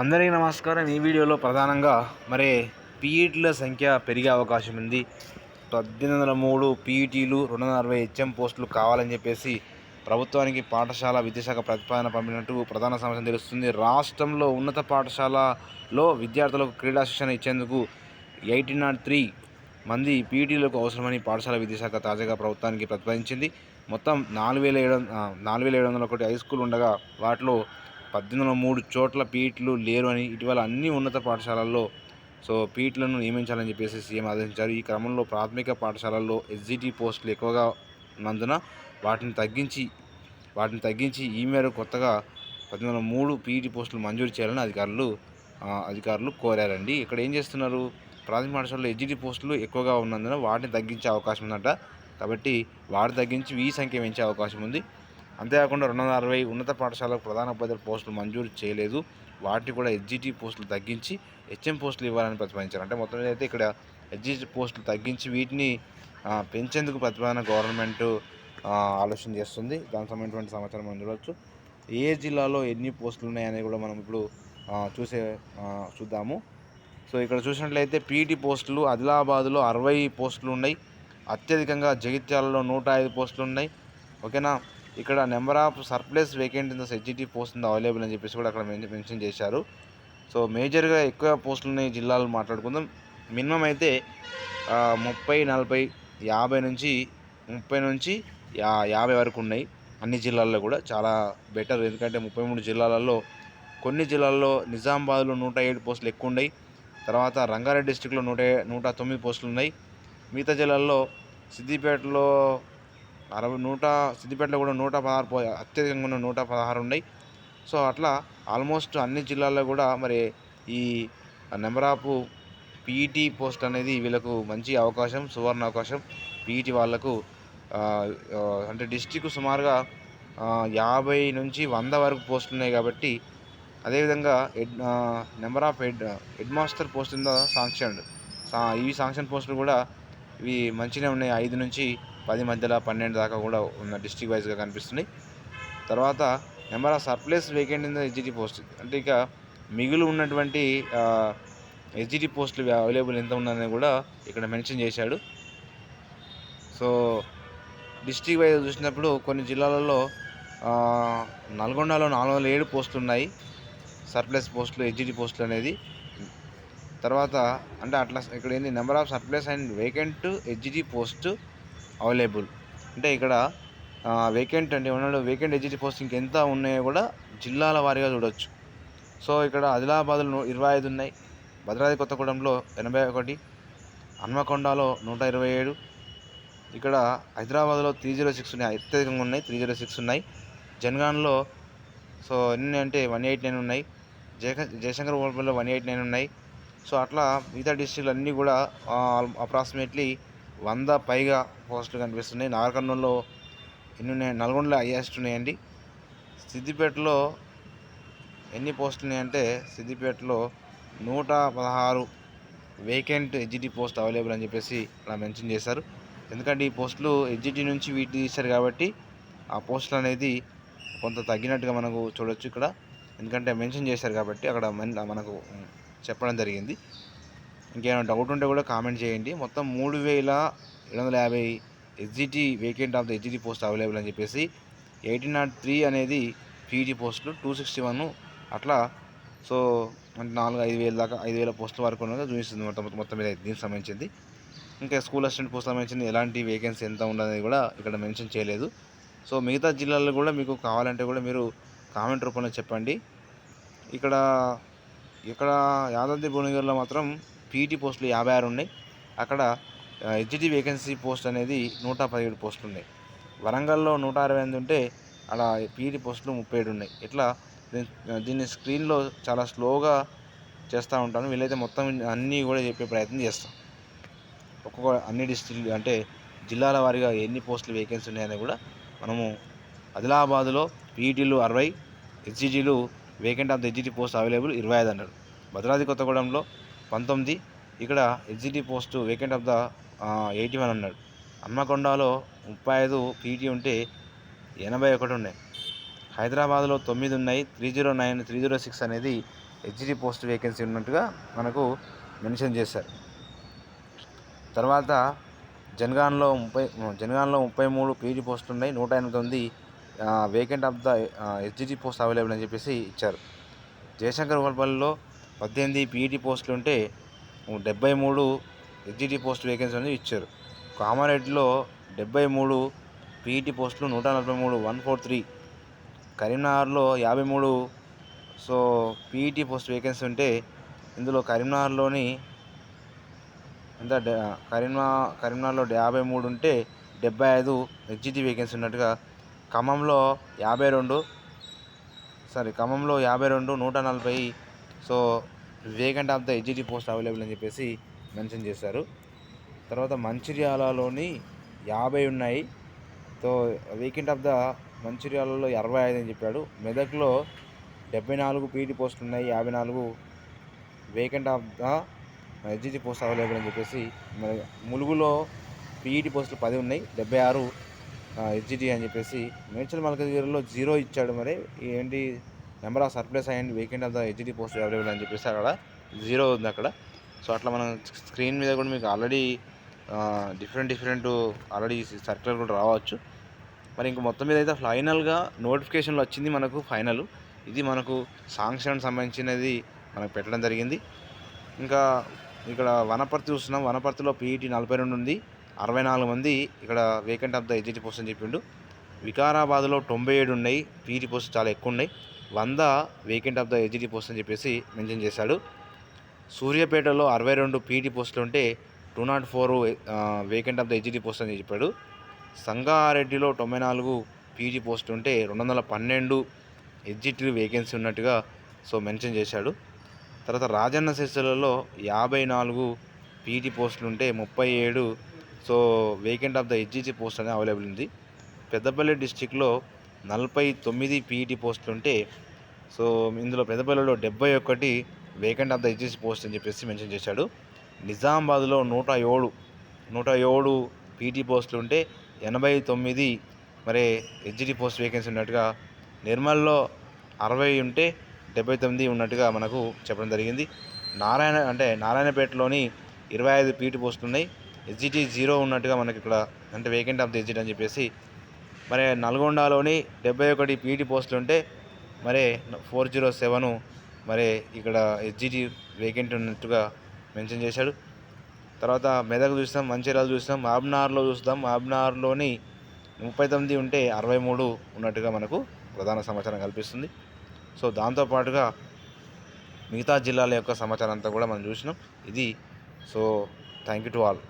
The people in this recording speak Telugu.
అందరికీ నమస్కారం. ఈ వీడియోలో ప్రధానంగా మరి పీఈటీల సంఖ్య పెరిగే అవకాశం ఉంది. పద్దెనిమిది వందల మూడు పీఈటీలు రెండు వందల అరవై హెచ్ఎం పోస్టులు కావాలని చెప్పేసి ప్రభుత్వానికి పాఠశాల విద్యాశాఖ ప్రతిపాదన పంపినట్టు ప్రధాన సమస్య తెలుస్తుంది. రాష్ట్రంలో ఉన్నత పాఠశాలలో విద్యార్థులకు క్రీడా శిక్షణ ఇచ్చేందుకు ఎయిటీన్ నాట్ త్రీ మంది పీఈటీలకు అవసరమని పాఠశాల విద్యాశాఖ తాజాగా ప్రభుత్వానికి ప్రతిపాదించింది. మొత్తం నాలుగు వేల ఏడు నాలుగు వేల ఏడు వందల ఒకటి హై స్కూల్ ఉండగా వాటిలో పద్దెనిమిది వందల మూడు చోట్ల పీఈటీలు లేరు అని ఇటీవల అన్ని ఉన్నత పాఠశాలల్లో సో పీఈటీలను నియమించాలని చెప్పేసి సీఎం ఆదేశించారు. ఈ క్రమంలో ప్రాథమిక పాఠశాలల్లో ఎస్జిటి పోస్టులు ఎక్కువగా ఉన్నందున వాటిని తగ్గించి వాటిని తగ్గించి ఈ మేరకు కొత్తగా పద్దెనిమిది వందల మూడు పీఈటీ పోస్టులు మంజూరు చేయాలని అధికారులు అధికారులు కోరారండి. ఇక్కడ ఏం చేస్తున్నారు? ప్రాథమిక పాఠశాలలో ఎస్జిటి పోస్టులు ఎక్కువగా ఉన్నందున వాటిని తగ్గించే అవకాశం ఉందంట. కాబట్టి వాటిని తగ్గించి ఈ సంఖ్య పెంచే అవకాశం ఉంది. అంతేకాకుండా రెండు వందల అరవై ఉన్నత పాఠశాలకు ప్రధాన ఉపాధ్యాయుల పోస్టులు మంజూరు చేయలేదు. వాటిని కూడా ఎస్జిటి పోస్టులు తగ్గించి హెచ్ఎం పోస్టులు ఇవ్వాలని ప్రతిపాదించారు. అంటే మొత్తం మీద అయితే ఇక్కడ ఎస్జిటి పోస్టులు తగ్గించి వీటిని పెంచేందుకు ప్రతిపాదన గవర్నమెంట్ ఆలోచన చేస్తుంది. దానికి సంబంధించిన సమాచారం మనం చూడవచ్చు ఏ జిల్లాలో ఎన్ని పోస్టులు ఉన్నాయనేది కూడా మనం ఇప్పుడు చూసే చూద్దాము. సో ఇక్కడ చూసినట్లయితే పీటీ పోస్టులు ఆదిలాబాద్లో అరవై పోస్టులు ఉన్నాయి. అత్యధికంగా జగిత్యాలలో నూట ఐదు పోస్టులు ఉన్నాయి. ఓకేనా? ఇక్కడ number of surplus vacant in the SGT post ఉంది అవైలబుల్ అని చెప్పేసి కూడా అక్కడ మెన్షన్ చేశారు. సో మేజర్గా ఎక్కువ పోస్టులు ఉన్నాయి జిల్లాలు మాట్లాడుకుందాం. మినిమం అయితే ముప్పై నలభై యాభై నుంచి ముప్పై నుంచి యా యాభై వరకు ఉన్నాయి. అన్ని జిల్లాల్లో కూడా చాలా బెటర్. ఎందుకంటే ముప్పై మూడు జిల్లాలలో కొన్ని జిల్లాల్లో నిజామాబాద్లో నూట ఏడు పోస్టులు ఎక్కువ ఉన్నాయి. తర్వాత రంగారెడ్డి డిస్టిక్లో నూట నూట తొమ్మిది పోస్టులు ఉన్నాయి. మిగతా జిల్లాల్లో సిద్దిపేటలో అరవై నూట సిద్దిపేటలో కూడా నూట పదహారు అత్యధికంగా ఉన్న నూట పదహారు ఉన్నాయి. సో అట్లా ఆల్మోస్ట్ అన్ని జిల్లాల్లో కూడా మరి ఈ నెంబర్ ఆఫ్ పీఈటీ పోస్ట్ అనేది వీళ్ళకు మంచి అవకాశం సువర్ణ అవకాశం. పీఈటీ వాళ్ళకు అంటే డిస్టిక్ సుమారుగా యాభై నుంచి వంద వరకు పోస్టులు ఉన్నాయి కాబట్టి అదేవిధంగా head number of head head master post in the sanction ఇవి సాంక్షన్ పోస్టులు కూడా ఇవి మంచిగా ఉన్నాయి. ఐదు నుంచి పది మధ్యలో పన్నెండు దాకా కూడా ఉన్న డిస్టిక్ వైజ్గా కనిపిస్తున్నాయి. తర్వాత number of surplus vacant in the SGT post. అంటే ఇక మిగులు ఉన్నటువంటి ఎస్జిటి పోస్టులు అవైలబుల్ ఎంత ఉన్నదని కూడా ఇక్కడ మెన్షన్ చేశాడు. సో డిస్టిక్ వైజ్ చూసినప్పుడు కొన్ని జిల్లాలలో నల్గొండలో నాలుగు వందల ఏడు పోస్టులు ఉన్నాయి. సర్ప్లస్ పోస్టులు ఎస్జిటి పోస్టులు అనేది. తర్వాత అంటే అట్లా ఇక్కడ ఏంది? Number of surplus and vacant SGT post available. అంటే ఇక్కడ వేకెంట్ అంటే ఉన్నాడు వేకెంట్ ఎస్జిటి పోస్టింగ్ ఎంత ఉన్నాయో కూడా జిల్లాల వారీగా చూడొచ్చు. సో ఇక్కడ ఆదిలాబాద్లో ఇరవై ఐదు ఉన్నాయి. భద్రాద్రి కొత్తగూడెంలో ఎనభై ఒకటి. హన్మకొండలో నూట ఇరవై ఏడు. ఇక్కడ హైదరాబాద్లో త్రీ జీరో సిక్స్ ఉన్నాయి. అత్యధికంగా ఉన్నాయి. త్రీ జీరో సిక్స్ ఉన్నాయి. జన్గాన్లో సో ఎన్ని అంటే వన్ ఎయిట్ నైన్ ఉన్నాయి. జయక జయశంకర్ ఓల్పల్లిలో వన్ ఎయిట్ నైన్ ఉన్నాయి. సో అట్లా మిగతా డిస్టిక్లు అన్నీ కూడా అప్రాక్సిమేట్లీ వంద పైగా పోస్టులు కనిపిస్తున్నాయి. నాగర్కర్నూలులో ఎన్ని ఉన్నాయి నల్గొండలో హైయెస్ట్ ఉన్నాయండి. సిద్దిపేటలో ఎన్ని పోస్టులు ఉన్నాయంటే సిద్దిపేటలో నూట పదహారు వేకెంట్ హెచ్జిటి పోస్ట్ అవైలబుల్ అని చెప్పేసి అలా మెన్షన్ చేశారు. ఎందుకంటే ఈ పోస్టులు హెచ్జిటి నుంచి వీటి తీశారు కాబట్టి ఆ పోస్టులు అనేది కొంత తగ్గినట్టుగా మనకు చూడొచ్చు ఇక్కడ. ఎందుకంటే మెన్షన్ చేశారు కాబట్టి అక్కడ మన- మనకు చెప్పడం జరిగింది. ఇంకేమైనా డౌట్ ఉంటే కూడా కామెంట్ చేయండి. మొత్తం మూడు వేల ఏడు వందల యాభై SGT vacant of the SGT post available అని చెప్పేసి ఎయిటీన్ నాట్ త్రీ అనేది పీజీ పోస్టులు టూ సిక్స్టీ వన్ అట్లా. సో అంటే నాలుగు ఐదు వేల దాకా ఐదు వేల పోస్టుల వరకు ఉన్నది చూపిస్తుంది మొత్తం మొత్తం మీద దీనికి సంబంధించింది. ఇంకా స్కూల్ అసిస్టెంట్ పోస్ట్ సంబంధించింది ఎలాంటి వేకెన్సీ ఎంత ఉండదని కూడా ఇక్కడ మెన్షన్ చేయలేదు. సో మిగతా జిల్లాల్లో కూడా మీకు కావాలంటే కూడా మీరు కామెంట్ రూపంలో చెప్పండి. ఇక్కడ ఇక్కడ యాదాద్రి భువనగిరిలో మాత్రం పీటీ పోస్టులు యాభై ఆరు ఉన్నాయి. అక్కడ హెచ్డి వేకెన్సీ పోస్ట్ అనేది నూట పదిహేడు పోస్టులు ఉన్నాయి. వరంగల్లో నూట అరవై ఎనిమిది ఉంటే అలా పీటీ పోస్టులు ముప్పై ఏడు ఉన్నాయి. ఇట్లా దీన్ని దీన్ని స్క్రీన్లో చాలా స్లోగా చేస్తూ ఉంటాను. వీళ్ళైతే మొత్తం అన్నీ కూడా చెప్పే ప్రయత్నం చేస్తాం. ఒక్కొక్క అన్ని డిస్టిక్ అంటే జిల్లాల వారీగా ఎన్ని పోస్టులు వేకెన్సీ ఉన్నాయని కూడా మనము ఆదిలాబాద్లో పీఈటీలు అరవై హెచ్జిటీలు vacant of the HGT post available ఇరవై ఐదు అన్నారు. భద్రాద్రి కొత్తగూడెంలో పంతొమ్మిది. ఇక్కడ HGT post vacant of the eighty one అన్నాడు. హన్మకొండలో ముప్పై ఐదు పీటీ ఉంటే ఎనభై ఒకటి ఉన్నాయి. హైదరాబాద్లో తొమ్మిది ఉన్నాయి. Three zero nine three zero six అనేది హెచ్డి పోస్ట్ వేకెన్సీ ఉన్నట్టుగా మనకు మెన్షన్ చేశారు. తర్వాత జనగాన్లో ముప్పై జనగాన్లో ముప్పై మూడు పీజీ పోస్టులు ఉన్నాయి. నూట ఎనభై తొమ్మిది vacant of the HGT post available అని చెప్పేసి ఇచ్చారు. జయశంకర్ గోల్పల్లిలో పద్దెనిమిది పీఈటీ పోస్టులు ఉంటే డెబ్బై మూడు హెచ్జిటి పోస్ట్ వేకెన్సీ అనేది ఇచ్చారు. కామారెడ్డిలో డెబ్బై మూడు పీఈటీ పోస్టులు నూట నలభై మూడు వన్ ఫోర్ త్రీ. కరీంనగర్లో యాభై మూడు. సో పీఈటీ పోస్ట్ వేకెన్సీ ఉంటే ఇందులో కరీంనగర్లోని ఎంత కరీంనా కరీంనగర్ కరీంనగర్లో యాభై మూడు ఉంటే డెబ్బై ఐదు ఎగ్జిటి వేకెన్సీ ఉన్నట్టుగా ఖమ్మంలో యాభై రెండు. సారీ ఖమ్మంలో యాభై రెండు నూట నలభై so vacant of the HGT post available అని చెప్పేసి మెన్షన్ చేశారు. తర్వాత మంచిర్యాలలోని యాభై ఉన్నాయి. సో వేకెంట్ ఆఫ్ ద మంచిర్యాలలో అరవై ఐదు అని చెప్పాడు. మెదక్లో డెబ్బై నాలుగు పీటీ పోస్టులు ఉన్నాయి యాభై నాలుగు vacant of the HGT post available అని చెప్పేసి ములుగులో పీఈటీ పోస్టులు పది ఉన్నాయి డెబ్బై ఆరు ఎస్జిటి అని చెప్పేసి మేడ్చల్ మల్కగిరిలో జీరో ఇచ్చాడు మరి. ఏంటి number of surplus and vacant of the HD post available అని చెప్పేసి అక్కడ జీరో ఉంది అక్కడ. సో అట్లా మనం స్క్రీన్ మీద కూడా మీకు already different different already circular కూడా రావచ్చు. మరి ఇంక మొత్తం మీద అయితే ఫైనల్గా నోటిఫికేషన్లో వచ్చింది మనకు ఫైనల్. ఇది మనకు సాంక్షన్ సంబంధించినది మనకు పెట్టడం జరిగింది. ఇంకా ఇక్కడ వనపర్తి చూస్తున్నాం. వనపర్తిలో పీఈటీ నలభై రెండు ఉంది. అరవై నాలుగు మంది ఇక్కడ vacant of the AGT post అని చెప్పిండు. వికారాబాద్లో తొంభై ఏడు ఉన్నాయి. పీఈటీ పోస్ట్ చాలా ఎక్కువ ఉన్నాయి. వంద vacant of the AGT post అని చెప్పేసి మెన్షన్ చేశాడు. సూర్యాపేటలో అరవై రెండు పీటీ పోస్టులు ఉంటే two not four vacant of the AGT post అని చెప్పాడు. సంగారెడ్డిలో తొంభై నాలుగు పీజీ పోస్ట్ ఉంటే రెండు వందల పన్నెండు ఎగ్జిట్ వేకెన్సీ ఉన్నట్టుగా సో మెన్షన్ చేశాడు. తర్వాత రాజన్న సిరిసిల్లలో యాభై నాలుగు పీటీ పోస్టులు ఉంటే ముప్పై ఏడు so vacant of the SGT post అనేది అవైలబుల్ ఉంది. పెద్దపల్లి డిస్టిక్లో నలభై తొమ్మిది పీఈటీ పోస్టులు ఉంటే సో ఇందులో పెద్దపల్లిలో డెబ్బై ఒకటి vacant of the SGT post అని చెప్పేసి మెన్షన్ చేశాడు. నిజామాబాద్లో నూట ఏడు నూట ఏడు పీటీ పోస్టులు ఉంటే ఎనభై తొమ్మిది మరి హెచ్డి పోస్ట్ వేకెన్సీ ఉన్నట్టుగా నిర్మల్లో అరవై ఉంటే డెబ్బై తొమ్మిది ఉన్నట్టుగా మనకు చెప్పడం జరిగింది. నారాయణ అంటే నారాయణపేటలోని ఇరవై ఐదు పీటీ పోస్టులు ఉన్నాయి. హెచ్జిటి జీరో ఉన్నట్టుగా మనకి ఇక్కడ అంటే వేకెంట్ ఆఫ్ ది హెచ్జిటి అని చెప్పేసి మరి నల్గొండలోని డెబ్బై ఒకటి పీటీ పోస్టులు ఉంటే మరి ఫోర్ జీరో సెవెన్ మరి ఇక్కడ ఎస్జిటి వేకెంట్ ఉన్నట్టుగా మెన్షన్ చేశాడు. తర్వాత మెదక్ చూస్తాం మంచిర్యాల చూస్తాం ఆబ్నార్లో చూస్తాం. ఆబ్నార్లోని ముప్పై తొమ్మిది ఉంటే అరవై మూడు ఉన్నట్టుగా మనకు ప్రధాన సమాచారం కల్పిస్తుంది. సో దాంతోపాటుగా మిగతా జిల్లాల యొక్క సమాచారం అంతా కూడా మనం చూసినాం. ఇది so thank you to all.